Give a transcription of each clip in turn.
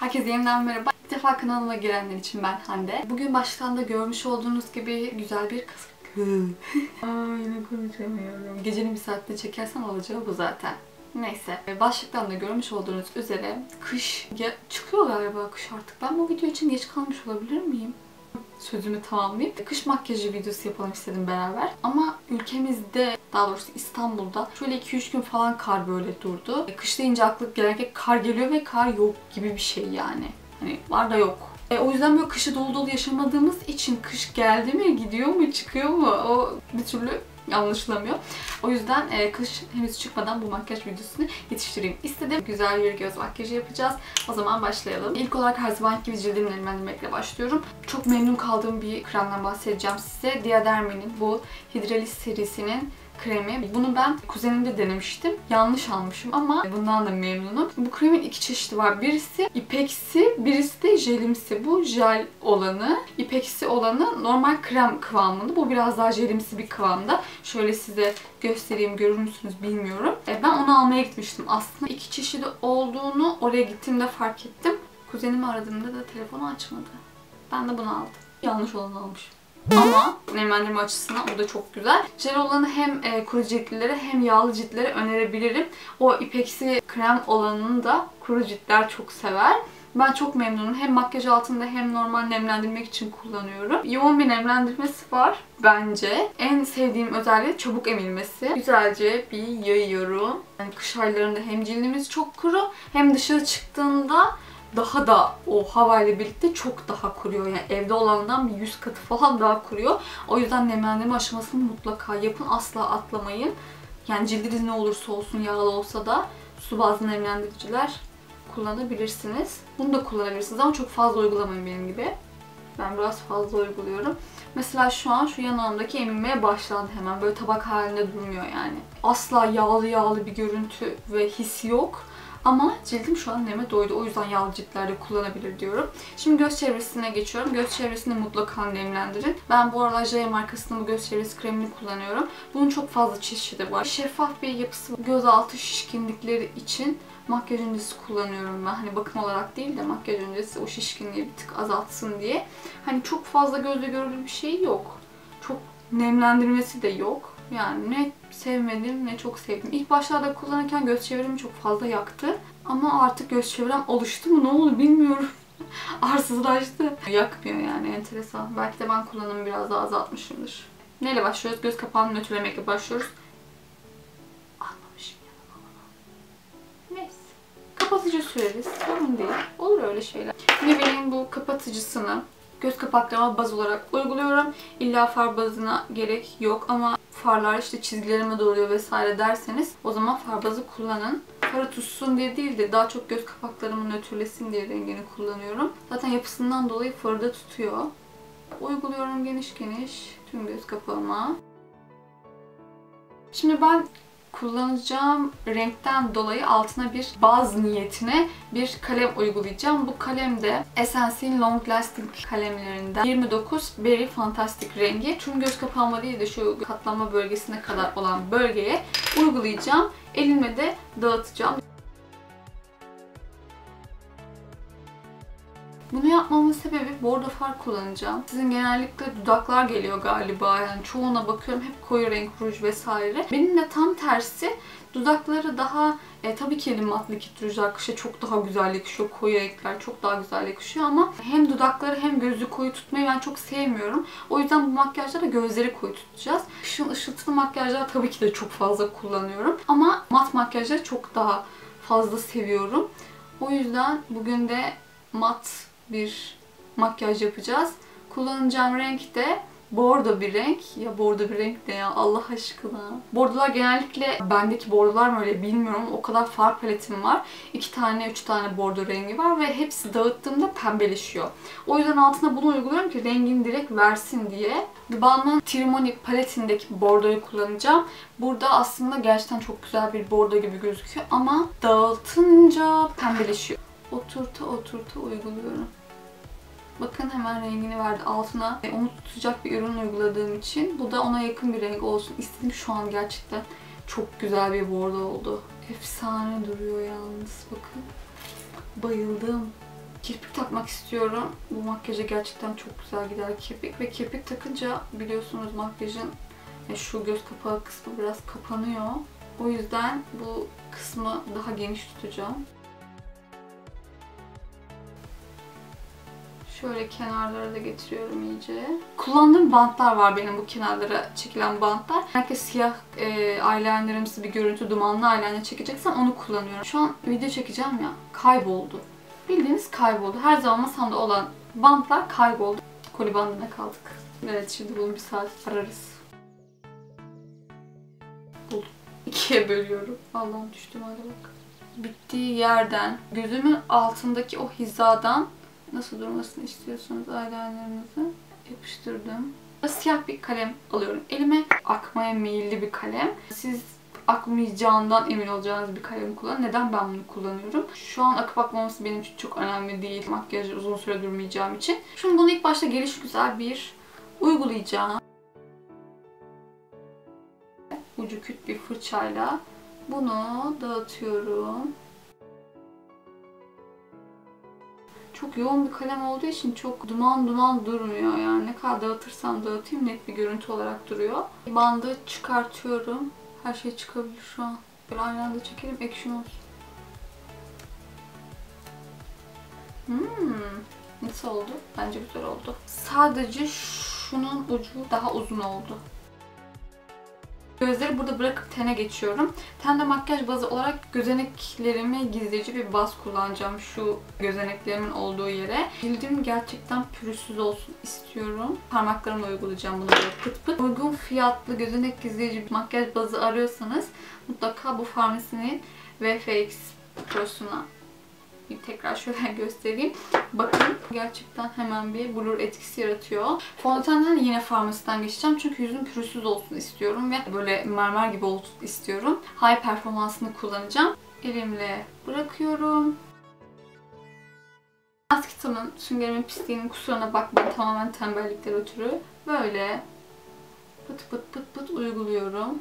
Herkese yeniden merhaba. İlk defa kanalıma girenler için ben Hande. Bugün baştan da görmüş olduğunuz gibi güzel bir kız... Ay yine konuşamıyorum. Gecenin bir saatinde çekersem olacağı bu zaten. Neyse. Başlıktan da görmüş olduğunuz üzere kış ya, çıkıyor galiba kış artık. Ben bu video için geç kalmış olabilir miyim? Sözümü tamamlayıp kış makyajı videosu yapalım istedim beraber. Ama ülkemizde daha doğrusu İstanbul'da şöyle 2-3 gün falan kar böyle durdu. Kış deyince genellikle kar geliyor ve kar yok gibi bir şey yani. Hani var da yok. E, o yüzden böyle kışı dolu dolu yaşamadığımız için kış geldi mi, gidiyor mu, çıkıyor mu o bir türlü anlaşılamıyor. O yüzden e, kış henüz çıkmadan bu makyaj videosunu yetiştireyim istedim. Güzel bir göz makyajı yapacağız. O zaman başlayalım. İlk olarak her zaman gibi cildimle nemlendirmekle başlıyorum. Çok memnun kaldığım bir kremden bahsedeceğim size. Diadermi'nin bu Hydralis serisinin kremi. Bunu ben kuzenimde denemiştim. Yanlış almışım ama bundan da memnunum. Bu kremin iki çeşidi var. Birisi ipeksi, birisi de jelimsi. Bu jel olanı. İpeksi olanı normal krem kıvamında. Bu biraz daha jelimsi bir kıvamda. Şöyle size göstereyim görür müsünüz bilmiyorum. E, ben onu almaya gitmiştim. Aslında iki çeşidi olduğunu oraya gittiğimde fark ettim. Kuzenimi aradığımda da telefonu açmadı. Ben de bunu aldım. Yanlış olanı almışım. Ama nemlendirme açısından o da çok güzel. Jel olanı hem e, kuru ciltlilere hem yağlı ciltlere önerebilirim. O ipeksi krem olanını da kuru ciltler çok sever. Ben çok memnunum. Hem makyaj altında hem normal nemlendirmek için kullanıyorum. Yoğun bir nemlendirmesi var bence. En sevdiğim özelliği çabuk emilmesi. Güzelce bir yayıyorum. Yani kış aylarında hem cildimiz çok kuru hem dışarı çıktığında daha da o havayla birlikte çok daha kuruyor. Yani evde olandan bir 100 katı falan daha kuruyor. O yüzden nemlendirme aşamasını mutlaka yapın. Asla atlamayın. Yani cildiniz ne olursa olsun yağlı olsa da su bazlı nemlendiriciler kullanabilirsiniz. Bunu da kullanabilirsiniz ama çok fazla uygulamayın benim gibi. Ben biraz fazla uyguluyorum. Mesela şu an şu yanağımdaki emilmeye başlandı hemen. Böyle tabak halinde durmuyor yani. Asla yağlı yağlı bir görüntü ve his yok. Ama cildim şu an neme doydu. O yüzden yağlı ciltlerde kullanabilir diyorum. Şimdi göz çevresine geçiyorum. Göz çevresini mutlaka nemlendirin. Ben bu aralar Jaya markasının bu göz çevresi kremini kullanıyorum. Bunun çok fazla çeşidi var. Şeffaf bir yapısı. Gözaltı şişkinlikleri için makyaj öncesi kullanıyorum ben. Hani bakım olarak değil de makyaj öncesi o şişkinliği bir tık azaltsın diye. Hani çok fazla gözle görülür bir şey yok. Çok nemlendirmesi de yok. Yani ne sevmedim ne çok sevdim. İlk başlarda kullanırken göz çevremi çok fazla yaktı. Ama artık göz çevrem alıştı mı ne oldu bilmiyorum. Arsızlaştı. Yakmıyor yani enteresan. Belki de ben kullanımı biraz daha azaltmışımdır. Neyle başlıyoruz? Göz kapağını nötrlemekle başlıyoruz. Anlamışım ya. Neyse. Kapatıcı süreriz. Sorun değil. Olur öyle şeyler. Maybelline bu kapatıcısını göz kapaklarıma baz olarak uyguluyorum. İlla far bazına gerek yok ama farlar işte çizgilerime doluyor vesaire derseniz o zaman far bazı kullanın. Farı tutsun diye değil de daha çok göz kapaklarımı nötrlesin diye rengini kullanıyorum. Zaten yapısından dolayı farı da tutuyor. Uyguluyorum geniş geniş tüm göz kapağıma. Şimdi ben kullanacağım renkten dolayı altına bir baz niyetine bir kalem uygulayacağım. Bu kalem de Essence'in Long Lasting kalemlerinden 29 Berry Fantastic rengi. Tüm göz kapağıma değil de şu katlanma bölgesine kadar olan bölgeye uygulayacağım. Elime de dağıtacağım. Bunu yapmamın sebebi bordo far kullanacağım. Sizin genellikle dudaklar geliyor galiba. Yani çoğuna bakıyorum hep koyu renk ruj vesaire. Benim de tam tersi dudakları daha e, tabii ki elim mat likit rujlar çok daha güzel yakışıyor. Koyu renkler çok daha güzel yakışıyor ama hem dudakları hem gözü koyu tutmayı ben çok sevmiyorum. O yüzden bu makyajda da gözleri koyu tutacağız. Kışın ışıltılı makyajlar tabii ki de çok fazla kullanıyorum. Ama mat makyajları çok daha fazla seviyorum. O yüzden bugün de mat bir makyaj yapacağız. Kullanacağım renk de bordo bir renk. Ya bordo bir renk ne ya Allah aşkına. Bordolar genellikle bendeki bordolar mı öyle bilmiyorum. O kadar far paletim var. İki tane, üç tane bordo rengi var ve hepsi dağıttığımda pembeleşiyor. O yüzden altına bunu uyguluyorum ki rengini direkt versin diye. The Balmain Trimonic paletindeki bordoyu kullanacağım. Burada aslında gerçekten çok güzel bir bordo gibi gözüküyor ama dağıtınca pembeleşiyor. Oturta oturta uyguluyorum. Bakın hemen rengini verdi. Altına onu tutacak bir ürün uyguladığım için. Bu da ona yakın bir renk olsun istedim. Şu an gerçekten çok güzel bir bordo oldu. Efsane duruyor yalnız. Bakın. Bayıldım. Kirpik takmak istiyorum. Bu makyaja gerçekten çok güzel gider kirpik. Ve kirpik takınca biliyorsunuz makyajın e, şu göz kapağı kısmı biraz kapanıyor. O yüzden bu kısmı daha geniş tutacağım. Şöyle kenarlara da getiriyorum iyice. Kullandığım bantlar var benim bu kenarlara çekilen bantlar. Herkes siyah e, eyelinerimsi bir görüntü, dumanlı eyeliner çekeceksem onu kullanıyorum. Şu an video çekeceğim ya, kayboldu. Bildiğiniz kayboldu. Her zaman masamda olan bantlar kayboldu. Koli bandına kaldık. Evet şimdi bunu bir saat ararız. Buldum. İkiye bölüyorum. Allah'ım düştüm hadi bak. Bittiği yerden, gözümün altındaki o hizadan nasıl durmasını istiyorsanız eyelinerınızı yapıştırdım. Siyah bir kalem alıyorum. Elime akmaya meyilli bir kalem. Siz akmayacağından emin olacağınız bir kalem kullanın. Neden ben bunu kullanıyorum? Şu an akıp akmaması benim için çok önemli değil. Makyaj uzun süre durmayacağım için. Şimdi bunu ilk başta geliş güzel bir uygulayacağım. Ucu küt bir fırçayla bunu dağıtıyorum. Çok yoğun bir kalem olduğu için çok duman duman durmuyor yani ne kadar dağıtırsam dağıtayım net bir görüntü olarak duruyor. Bandı çıkartıyorum. Her şey çıkabilir şu an. Böyle aynı anda çekelim action olsun. Hmm, nasıl oldu? Bence güzel oldu. Sadece şunun ucu daha uzun oldu. Gözleri burada bırakıp tene geçiyorum. Tende makyaj bazı olarak gözeneklerimi gizleyici bir baz kullanacağım şu gözeneklerimin olduğu yere. Cildim gerçekten pürüzsüz olsun istiyorum. Parmaklarımla uygulayacağım bunu böyle pıt pıt. Uygun fiyatlı gözenek gizleyici bir makyaj bazı arıyorsanız mutlaka bu farmasinin VFX Pro'suna tekrar şöyle göstereyim. Bakın gerçekten hemen bir blur etkisi yaratıyor. Fondötenden yine farmasiden geçeceğim. Çünkü yüzüm pürüzsüz olsun istiyorum ve böyle mermer gibi olsun istiyorum. High performansını kullanacağım. Elimle bırakıyorum. Maskitamın süngerimin pisliğinin kusuruna bakmayın. Tamamen tembellikten ötürü. Böyle pıt pıt pıt pıt uyguluyorum.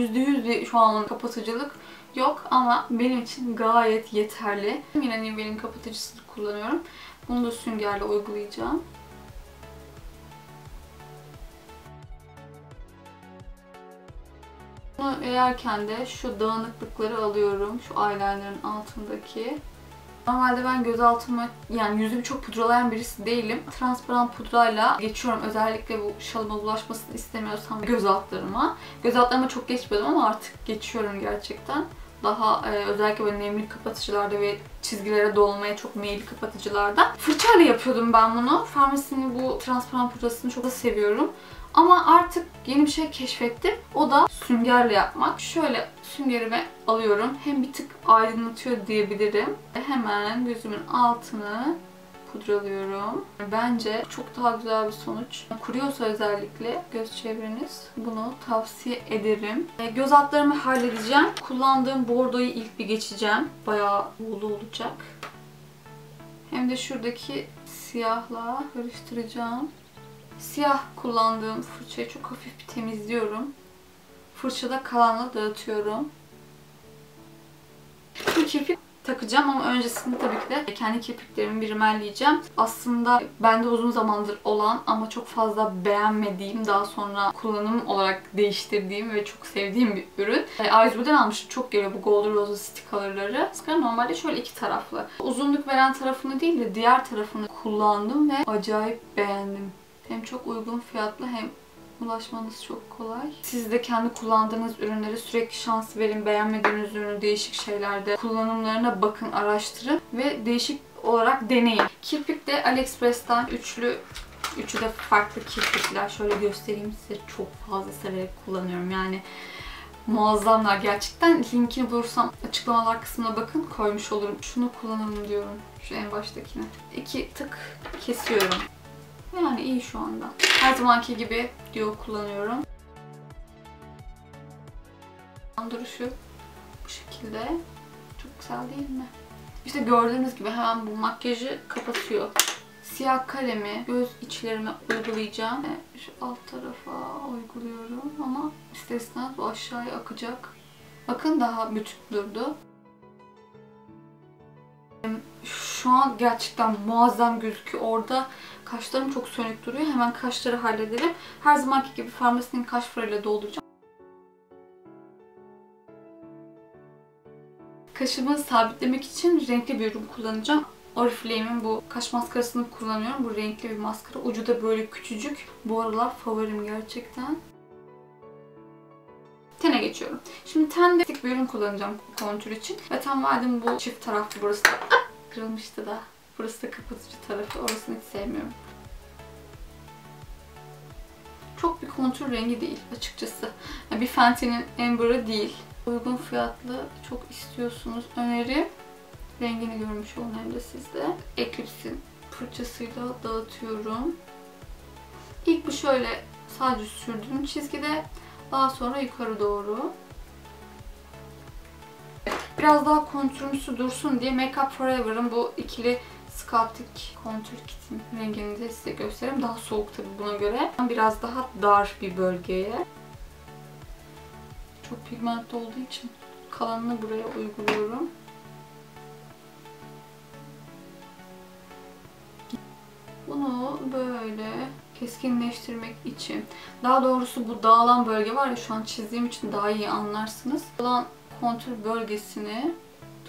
%100 şu an kapatıcılık yok ama benim için gayet yeterli. Yine Nivea'nın kapatıcısını kullanıyorum. Bunu da süngerle uygulayacağım. Bunu yayarken de şu dağınıklıkları alıyorum. Şu eyeliner'ın altındaki. Normalde ben göz altımı yani yüzümü çok pudralayan birisi değilim. Transparan pudrayla geçiyorum. Özellikle bu şalıma bulaşmasını istemiyorsam göz altlarıma. Göz altlarıma çok geçmiyordum ama artık geçiyorum gerçekten. Daha e, özellikle böyle nemli kapatıcılarda ve çizgilere dolmaya çok meyilli kapatıcılarda. Fırçayla yapıyordum ben bunu. Farmasinin bu transparan pudrasını çok da seviyorum. Ama artık yeni bir şey keşfettim. O da süngerle yapmak. Şöyle süngerimi alıyorum. Hem bir tık aydınlatıyor diyebilirim. Hemen gözümün altını pudralıyorum. Bence çok daha güzel bir sonuç. Kuruyorsa özellikle göz çevreniz bunu tavsiye ederim. E, göz altlarımı halledeceğim. Kullandığım bordoyu ilk bir geçeceğim. Bayağı buğulu olacak. Hem de şuradaki siyahla karıştıracağım. Siyah kullandığım fırçayı çok hafif bir temizliyorum. Fırçada kalanla dağıtıyorum. Bu kirpik takacağım ama öncesinde tabii ki de kendi kirpiklerimi bir rimelleyeceğim. Aslında bende uzun zamandır olan ama çok fazla beğenmediğim, daha sonra kullanım olarak değiştirdiğim ve çok sevdiğim bir ürün. E, A101'den almıştım. Çok geliyor bu Golden Rose stick color'ları. Normalde şöyle iki taraflı. Uzunluk veren tarafını değil de diğer tarafını kullandım ve acayip beğendim. Hem çok uygun fiyatlı hem ulaşmanız çok kolay. Siz de kendi kullandığınız ürünlere sürekli şans verin. Beğenmediğiniz ürünü değişik şeylerde kullanımlarına bakın, araştırın ve değişik olarak deneyin. Kirpik de AliExpress'ten üçlü Üçü de farklı kirpikler. Şöyle göstereyim size. Çok fazla severek kullanıyorum. Yani muazzamlar gerçekten. Linkini bulursam açıklamalar kısmına bakın koymuş olurum. Şunu kullanalım diyorum. Şu en baştakini. İki tık kesiyorum. Yani iyi şu anda. Her zamanki gibi diyor kullanıyorum. Duruşu bu şekilde. Çok güzel değil mi? İşte gördüğünüz gibi hemen bu makyajı kapatıyor. siyah kalemi göz içlerime uygulayacağım. Ve Şu alt tarafa uyguluyorum ama ister istemez bu aşağıya akacak. Bakın daha bütün durdu. Şu an gerçekten muazzam gözüküyor. Orada kaşlarım çok sönük duruyor. Hemen kaşları halledelim. Her zamanki gibi farmasinin kaş fırıyla dolduracağım. Kaşımı sabitlemek için renkli bir ürün kullanacağım. Oriflame'in bu kaş maskarasını kullanıyorum. Bu renkli bir maskara. Ucu da böyle küçücük. Bu aralar favorim gerçekten. Tene geçiyorum. Şimdi tende bir ürün kullanacağım kontür için. Ve tam verdim bu çift taraflı burası da kırılmıştı da. Burası da kapatıcı tarafı. Orasını hiç sevmiyorum. Çok bir kontür rengi değil açıkçası. Yani bir Fenty'nin Amber'ı değil. Uygun fiyatlı çok istiyorsunuz. Önerim rengini görmüş olun hem de sizde. Eclipse'in fırçasıyla dağıtıyorum. İlk bu şöyle sadece sürdüğüm çizgide daha sonra yukarı doğru. Biraz daha kontürümsü dursun diye Make Up Forever'ın bu ikili Sculpting Contour Kit'in rengini de size göstereyim. Daha soğuk tabii buna göre. Biraz daha dar bir bölgeye. Çok pigmentli olduğu için kalanını buraya uyguluyorum. Bunu böyle keskinleştirmek için. Daha doğrusu bu dağılan bölge var ya şu an çizdiğim için daha iyi anlarsınız. Dağılan kontür bölgesini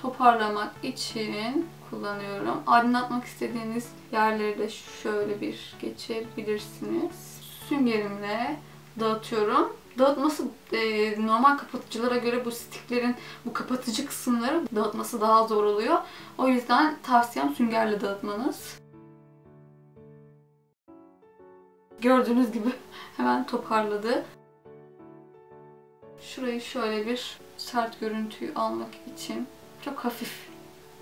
toparlamak için kullanıyorum. Aydınlatmak istediğiniz yerleri de şöyle bir geçebilirsiniz. Süngerimle dağıtıyorum. Dağıtması e, normal kapatıcılara göre bu stiklerin bu kapatıcı kısımları dağıtması daha zor oluyor. O yüzden tavsiyem süngerle dağıtmanız. Gördüğünüz gibi hemen toparladı. Şurayı şöyle bir sert görüntüyü almak için çok hafif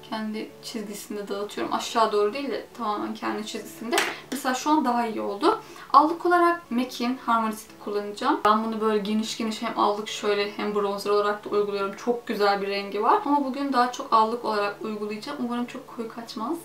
kendi çizgisinde dağıtıyorum. Aşağı doğru değil de tamamen kendi çizgisinde. Mesela şu an daha iyi oldu. Allık olarak MAC'in Harmonis'i kullanacağım. Ben bunu böyle geniş geniş hem allık şöyle hem bronzer olarak da uyguluyorum. Çok güzel bir rengi var. Ama bugün daha çok allık olarak uygulayacağım. Umarım çok koyu kaçmaz.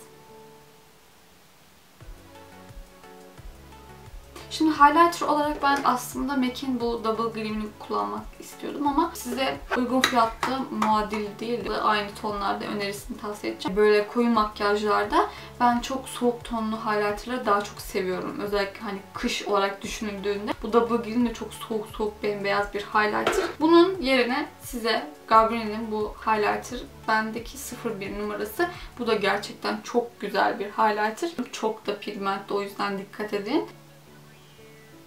Şimdi highlighter olarak ben aslında MAC'in bu Double Gleam'ini kullanmak istiyordum ama size uygun fiyatlı muadil değil de aynı tonlarda önerisini tavsiye edeceğim. Böyle koyu makyajlarda ben çok soğuk tonlu highlighterları daha çok seviyorum. Özellikle hani kış olarak düşünüldüğünde. Bu Double Gleam de çok soğuk soğuk bembeyaz bir highlighter. Bunun yerine size Garnier'in bu highlighter bendeki 01 numarası. Bu da gerçekten çok güzel bir highlighter. Çok da pigmentli o yüzden dikkat edin.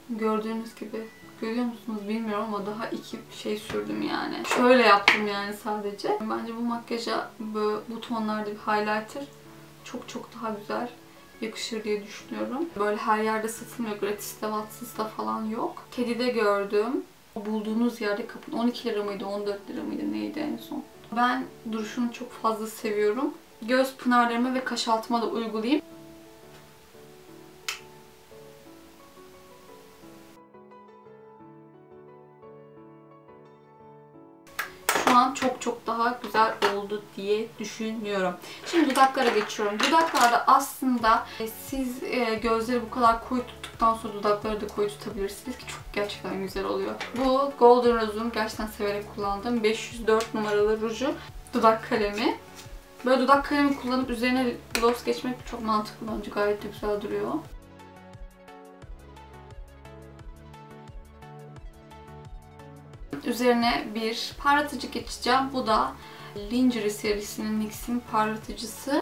Gördüğünüz gibi görüyor musunuz bilmiyorum ama daha iki şey sürdüm yani. Şöyle yaptım yani sadece. Bence bu makyaja böyle bu tonlarda bir highlighter çok çok daha güzel yakışır diye düşünüyorum. Böyle her yerde satılmıyor. Gratis'te, Watson's'ta falan yok. Teddy'de gördüm. Bulduğunuz yerde kapın 12 lira mıydı, 14 lira mıydı neydi en son. Ben duruşunu çok fazla seviyorum. Göz pınarlarıma ve kaş altıma da uygulayayım. Çok çok daha güzel oldu diye düşünüyorum. Şimdi dudaklara geçiyorum. Dudaklarda aslında e, siz e, gözleri bu kadar koyu tuttuktan sonra dudakları da koyu tutabilirsiniz ki çok gerçekten güzel oluyor. Bu Golden Rose'un gerçekten severek kullandığım 504 numaralı ruju dudak kalemi. Böyle dudak kalemi kullanıp üzerine gloss geçmek çok mantıklı bence. Gayet de güzel duruyor. Üzerine bir parlatıcı geçeceğim. Bu da Lingerie serisinin NYX'in parlatıcısı.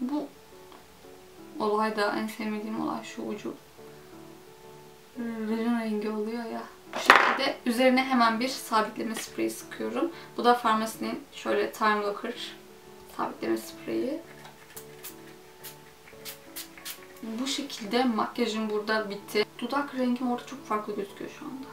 Bu olayda en sevmediğim olay şu ucu. Rujun rengi oluyor ya. Bu şekilde üzerine hemen bir sabitleme spreyi sıkıyorum. Bu da Farmacy'nin şöyle Time Locker sabitleme spreyi. Bu şekilde makyajım burada bitti. Dudak rengim orada çok farklı gözüküyor şu anda.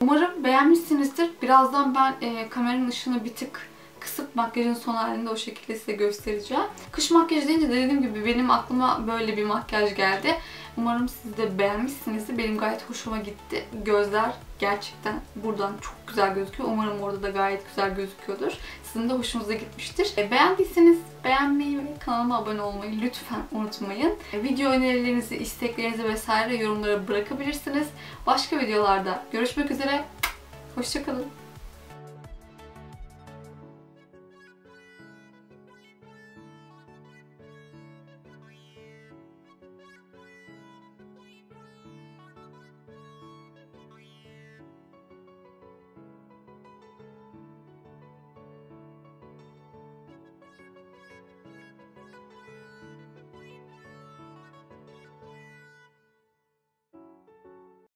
Umarım beğenmişsinizdir. Birazdan ben e, kameranın ışığını bir tık kısıp makyajın son halinde o şekilde size göstereceğim. Kış makyajı deyince de dediğim gibi benim aklıma böyle bir makyaj geldi. Umarım siz de beğenmişsinizdir. Benim gayet hoşuma gitti. Gözler gerçekten buradan çok güzel gözüküyor. Umarım orada da gayet güzel gözüküyordur. Siz sizin hoşunuza gitmiştir. E, beğendiyseniz beğenmeyi ve kanalıma abone olmayı lütfen unutmayın. E, video önerilerinizi, isteklerinizi vesaire yorumlara bırakabilirsiniz. Başka videolarda görüşmek üzere. Hoşçakalın.